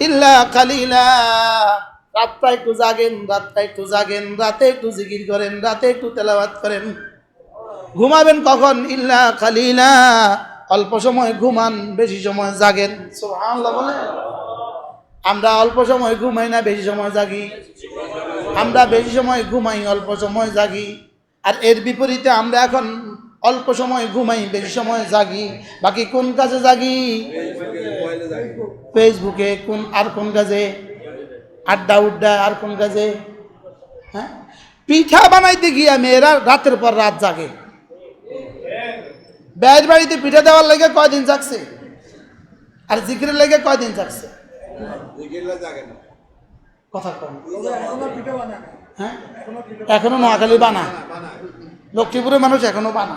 ইল্লা কালিলা। রাতটা একটু জাগেন, রাতটা একটু জাগেন, রাতে একটু জিকির করেন, রাতে একটু তেলাওয়াত করেন। ঘুমাবেন কখন? ইল্লা কালিলা। অল্প সময় ঘুমান, বেশি সময় জাগেন। বলে? আমরা অল্প সময় ঘুমাই না, বেশি সময় জাগি। আমরা বেশি সময় ঘুমাই, অল্প সময় জাগি। আর এর বিপরীতে আমরা এখন অল্প সময় ঘুমাই বেশি সময় জাগি। বাকি কোন কাজে জাগি? ফেসবুকে কোন আর কোন কাজে? আড্ডা উড্ডা আর কোন কাজে? হ্যাঁ? পিঠা বানাইতে গিয়া মেয়েরা রাতের পর রাত জাগে। ব্যয়ের বাড়িতে পিঠা দেওয়ার লেগে কয়দিন জাগছে? আর জিকিরের লেগে কয়দিন জাগছে? কথা কম। হ্যাঁ? এখনও নোয়াখালী বানা লক্ষ্মীপুরের মানুষ এখনও বানা।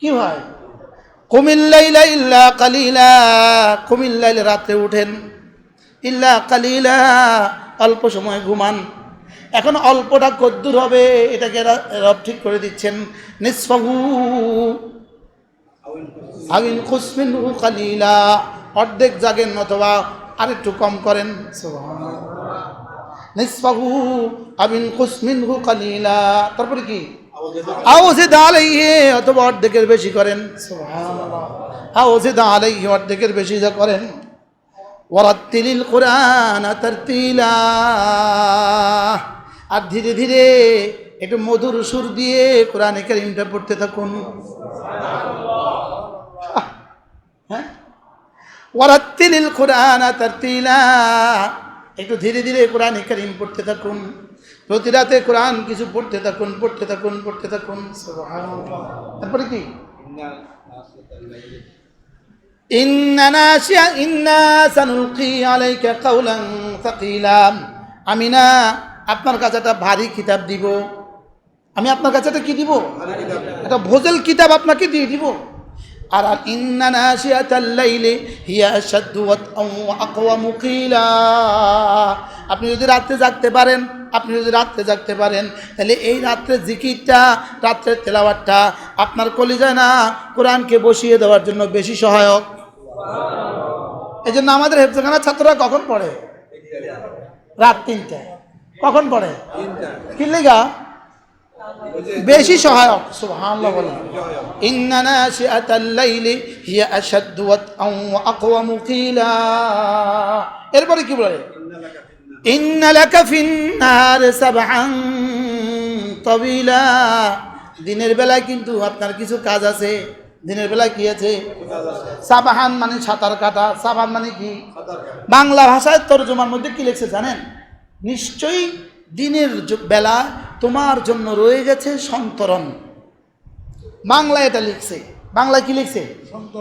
কি হয় কুমিল্লাইলা ইল্লা কালিলা কুমিল্লাইলে রাত্রে উঠেন। ইল্লা কালিলা অল্প সময় ঘুমান। এখন অল্পটা কদ্দূর হবে এটাকে রব ঠিক করে দিচ্ছেন। নিসফাহু। আবিন খুসমিনহু কালিলা। অর্ধেক জাগেন অথবা আরেকটু কম করেন। নিসফাহু আবিন খুসমিনহু কালিলা। তারপরে কি? দাঁড়াইয়ে অথবা অর্ধেকের বেশি করেন। অর্ধেকের বেশি যা করেন। ওরাত্তিলিল কোরআন তারতিলা। আর ধীরে ধীরে একটু মধুর সুর দিয়ে কোরআনে কারিমটা পড়তে থাকুন। হ্যাঁ? ওরাত্তিলিল কোরআন তারতিলা। একটু ধীরে ধীরে কোরআন কারিম পড়তে থাকুন। প্রতি রাতে কোরআন কিছু পড়তে থাকুন পড়তে থাকুন পড়তে থাকুন। তারপরে কি? আমি না আপনার কাছে একটা ভারী কিতাব দিব। আমি আপনার কাছে একটা কি দিব? একটা ভোজেল কিতাব আপনাকে দিয়ে দিব। আর আপনি যদি রাত্রে জাগতে পারেন, আপনি যদি রাত্রে জাগতে পারেন, তাহলে এই রাত্রে জিকিরটা, রাত্রের তেলাওয়াতটা আপনার কলিজায় না, কোরআনকে বসিয়ে দেওয়ার জন্য বেশি সহায়ক। এই জন্য আমাদের হেফজখানা ছাত্ররা কখন পড়ে? রাত তিনটায়। কখন পড়ে? কি লেগা? বেশি সহায়ক ইন্না এরপরে কি বলে? দিনের বেলায় কিন্তু আপনার কিছু কাজ আছে, দিনের বেলায় কি আছে? সাবাহান মানে সাঁতার কাটা সাবান মানে কি? বাংলা ভাষায় তর্জমার মধ্যে কি লিখছে জানেন? নিশ্চয়ই দিনের বেলা তোমার জন্য রয়ে গেছে সন্তরণ। বাংলা এটা লিখছে। বাংলা কি লিখছে?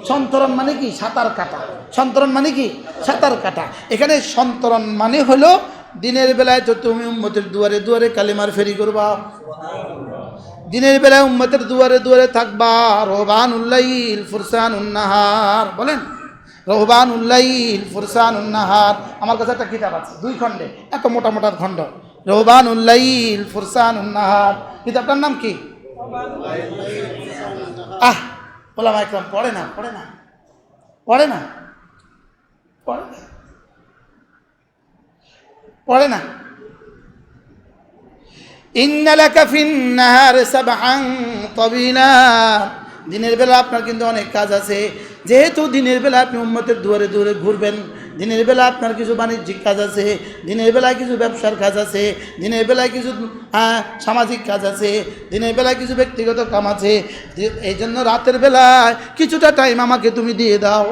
সন্তরণ। মানে কি? সাঁতার কাটা। সন্তরণ মানে কি? সাঁতার কাটা। এখানে সন্তরণ মানে হলো দিনের বেলায় তো তুমি উম্মতের দুয়ারে দুয়ারে কালিমার ফেরি করবা। দিনের বেলায় উম্মতের দুয়ারে দুয়ারে থাকবা। রহবান উল্লাইল ফুরসান উন্নাহার বলেন? রহবান উল্লাইল ফুরসান উন্নাহার আমার কাছে একটা কিতাব আছে দুই খণ্ডে। এত মোটা মোটা খণ্ড। রহবান উল্লাইল ফুরসান উন্নাহার কিতাবটার নাম কি? আহ বললাম একদম না, পড়ে না পড়ে না পড়ে না পড়ে না। দিনের বেলা আপনার কিন্তু অনেক কাজ আছে। যেহেতু দিনের বেলা আপনি উম্মতের দুয়ারে দুয়ারে ঘুরবেন দিনের বেলা আপনার কিছু বাণিজ্যিক কাজ আছে, দিনের বেলায় কিছু ব্যবসার কাজ আছে, দিনের বেলায় কিছু সামাজিক কাজ আছে, দিনের বেলায় কিছু ব্যক্তিগত কাম আছে এই জন্য রাতের বেলায় কিছুটা টাইম আমাকে তুমি দিয়ে দাও।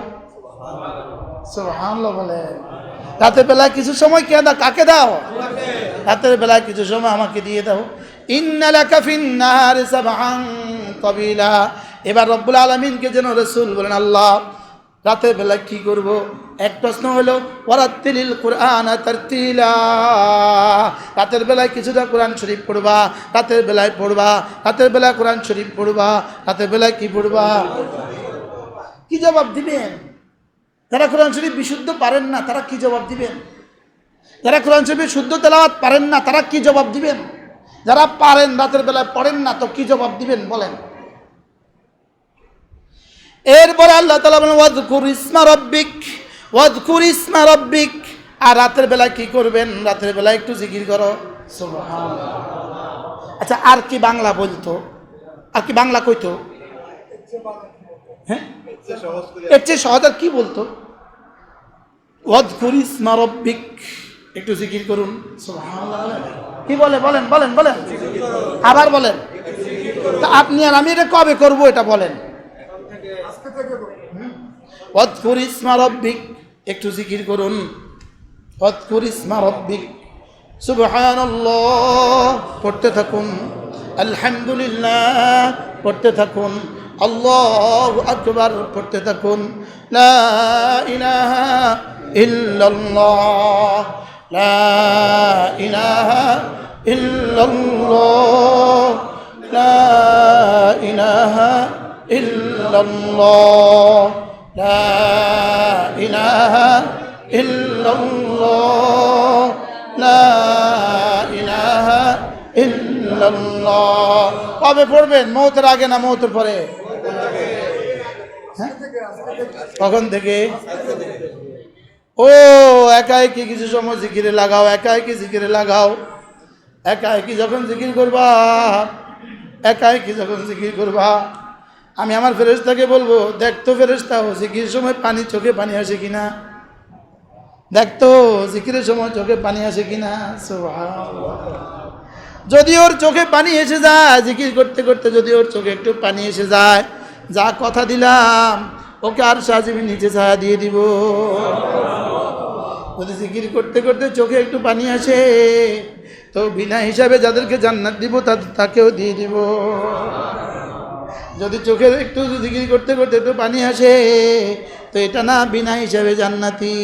সুবহানাল্লাহ বলে। রাতের বেলায় কিছু সময় কে দাও? কাকে দাও? রাতের বেলায় কিছু সময় আমাকে দিয়ে দাও। সাবহান তাবিলা এবার রব্বুল আলমিনকে যেন রসুল বলেন, আল্লাহ রাতের বেলায় কি করব? এক প্রশ্ন হলো ওরাত্তিলিল কোরআন তারতিলা। রাতের বেলায় কিছুটা কোরআন শরীফ পড়বা, রাতের বেলায় পড়বা, রাতের বেলায় কোরআন শরীফ পড়বা, রাতের বেলায় কি পড়বা? কি জবাব দিবেন? যারা কোরআন শরীফ বিশুদ্ধ পারেন না, তারা কি জবাব দিবেন? যারা কোরআন শরীফের শুদ্ধ তেলাওয়াত পারেন না, তারা কি জবাব দিবেন? যারা পারেন, রাতের বেলায় পড়েন না, তো কি জবাব দিবেন? বলেন। এরপরে আল্লাহ তালা বলেন ওয়াজকুর ইসমা রব্বিক ওয়াদকুর ইসমা রব্বিক। আর রাতের বেলায় কি করবেন? রাতের বেলায় একটু জিকির করো। আচ্ছা আর কি বাংলা বলতো? আর কি বাংলা কইতো? হ্যাঁ? এর চেয়ে সহজ আর কি বলতো? ওয়াদকুর ইসমা রব্বিক। একটু জিকির করুন। কি বলে? বলেন বলেন বলেন। আবার বলেন। তা আপনি আর আমি এটা কবে করব এটা বলেন। ওয়াদকুর ইসমা একটু জিকির করুন। ওয়াদকুর ইসমা পড়তে থাকুন। আলহামদুলিল্লাহ, পড়তে থাকুন। আল্লাহু আকবার, পড়তে থাকুন। লা ইলাহা ইল্লাল্লাহ। ইল্লাল্লাহ, লা ইলাহা ইল্লাল্লাহ, লা ইলাহা ইল্লাল্লাহ। কবে পড়বেন? মৌতের আগে না মৌতের পরে? হ্যাঁ? কখন থেকে? ও একা একই কিছু সময় জিকিরে লাগাও একা একই জিকিরে লাগাও? একা একই যখন জিকির করবা? একা একই যখন জিকির করবা? আমি আমার ফেরেশতাকে বলব দেখতো ফেরেশতা ও জিকির সময় পানি চোখে পানি আসে কিনা? দেখতো জিকিরের সময় চোখে পানি আসে কিনা। যদি ওর চোখে পানি এসে যায়, জিকির করতে করতে যদি ওর চোখে একটু পানি এসে যায়, যা কথা দিলাম, ওকে আর সাজিবি নিচে ছায়া দিয়ে দিব। যদি জিকির করতে করতে চোখে একটু পানি আসে, তো বিনা হিসাবে যাদেরকে জান্নাত দিব তাকেও দিয়ে দিব। যদি চোখের একটু জিকির করতে করতে একটু পানি আসে তো এটা না বিনা হিসাবে জান্নাতি।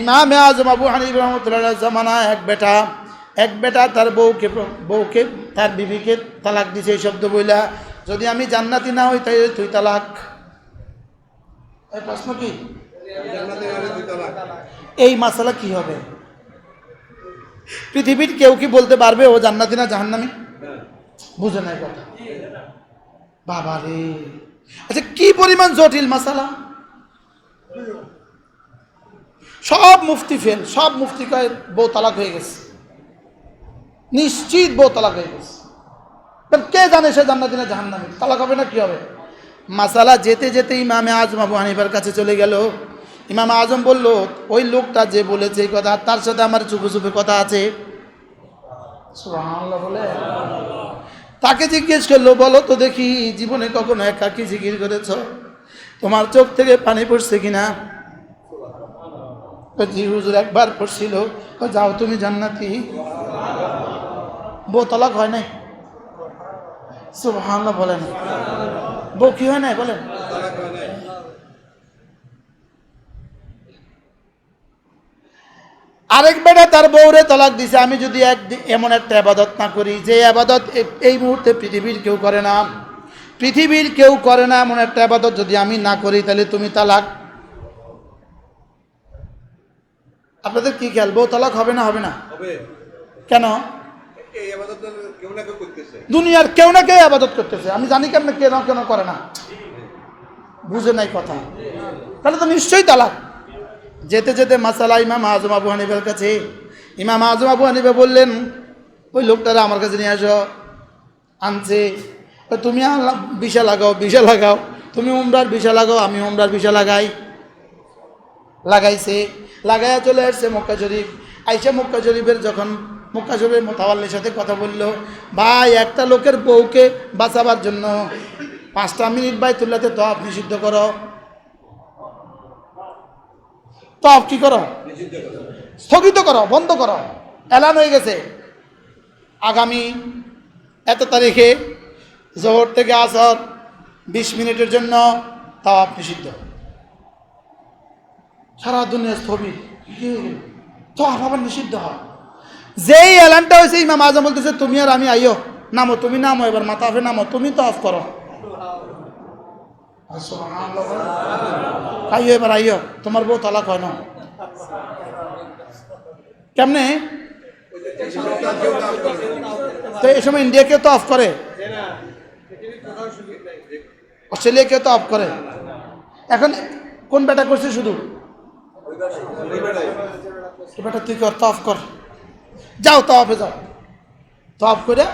ইমামে আজম আবু হানিফ রহমতুল্লাহ জামানা এক বেটা এক বেটা তার বউকে বউকে তার বিবিকে তালাক দিছে এই শব্দ বইলা। যদি আমি জান্নাতি না হই তাই তুই তালাক। এই প্রশ্ন কি? এই মাসালা কি হবে? পৃথিবীর কেউ কি বলতে পারবে, ও জান্নাতি না জাহান্নামি? বুঝে নাই কথা। বাবা রে। আচ্ছা কি পরিমাণ জটিল মাসালা? সব মুফতি ফেল, সব মুফতি কয়, বউ তালাক হয়ে গেছে। নিশ্চিত বউ তালাক হয়ে গেছে। কে জানে সে জান্নাতি না জাহান্নামি? তালাক হবে না কি হবে? মাসালা যেতে যেতে ইমামে আজম আবু হানিফার কাছে চলে গেল। ইমাম আজম বলল ওই লোকটা যে বলেছে এই কথা তার সাথে আমার চুপে চুপে কথা আছে? বলে? তাকে জিজ্ঞেস করল বলো তো দেখি জীবনে কখনো একাকি জিকির করেছ? তোমার চোখ থেকে পানি পড়ছে কিনা? জি হুজুর একবার পড়ছিল। যাও তুমি জান্নাতি। বউ তলাক হয় নাই? সুবহানাল্লাহ বলেন। বউ কি হয় নাই বলেন? আরেক বেটা তার বউরে তলাক দিছে আমি যদি এক এমন একটা আবাদত না করি যে আবাদত এই মুহূর্তে পৃথিবীর কেউ করে না পৃথিবীর কেউ করে না এমন একটা আবাদত যদি আমি না করি তাহলে তুমি তালাক। আপনাদের কি খেয়াল? বউ তালাক হবে না হবে না? কেন? দুনিয়ার কেউ না কেউ আবাদত করতেছে। আমি জানি কেন কেন কেন করে না। বুঝে নাই কথা। তাহলে তো নিশ্চয়ই তালাক। যেতে যেতে মাসালা ইমাম আজম আবু হানিফের কাছে, ইমাম আজম আবু হানিফা বললেন, ওই লোকটারা আমার কাছে নিয়ে আসো। আনছে তুমি বিষা লাগাও বিষা লাগাও। তুমি উমরার বিষা লাগাও, আমি উমরার বিষা লাগাই। লাগাইছে, লাগাইয়া চলে আসছে মক্কা শরীফ। আইসা মক্কা শরীফের যখন, মক্কা শরীফের মোতাবাল্লির সাথে কথা বলল, ভাই, একটা লোকের বউকে বাঁচাবার জন্য পাঁচটা মিনিট বাই তুললাতে তফ নিষিদ্ধ করো। তফ কি করো? স্থগিত করো, বন্ধ করো। এলান হয়ে গেছে। আগামী এত তারিখে জোহর থেকে আসর বিশ মিনিটের জন্য তফ নিষিদ্ধ। সারা দুনিয়া স্থবির? তো আবার নিষিদ্ধ হয়। যেই এলানটা হয়েছে, ইমাম আজম বলতেছে, তুমি আর আমি আইও নামো, তুমি নামো, এবার মাথা আফে নামো, তুমি তো অফ করো। আইও এবার আইও তোমার বউ তালাক হয় না। কেমনে? তো এই সময় ইন্ডিয়াকে তো অফ করে। অস্ট্রেলিয়া কেউ তো অফ করে। এখন কোন বেটা করছে শুধু? তুই কর তফ কর। যাও তফে যাও। তফ করে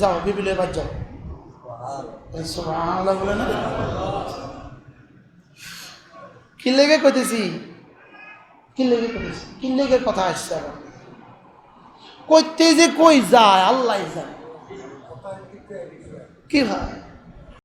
যাও বিবিলে এবার যাও। বলে না? কি লেগে কইতেছি? কি লেগে কইতেছি? কি কথা আসছে আবার? কইতে যে কই যায় আল্লাহ যায় কি ভাই?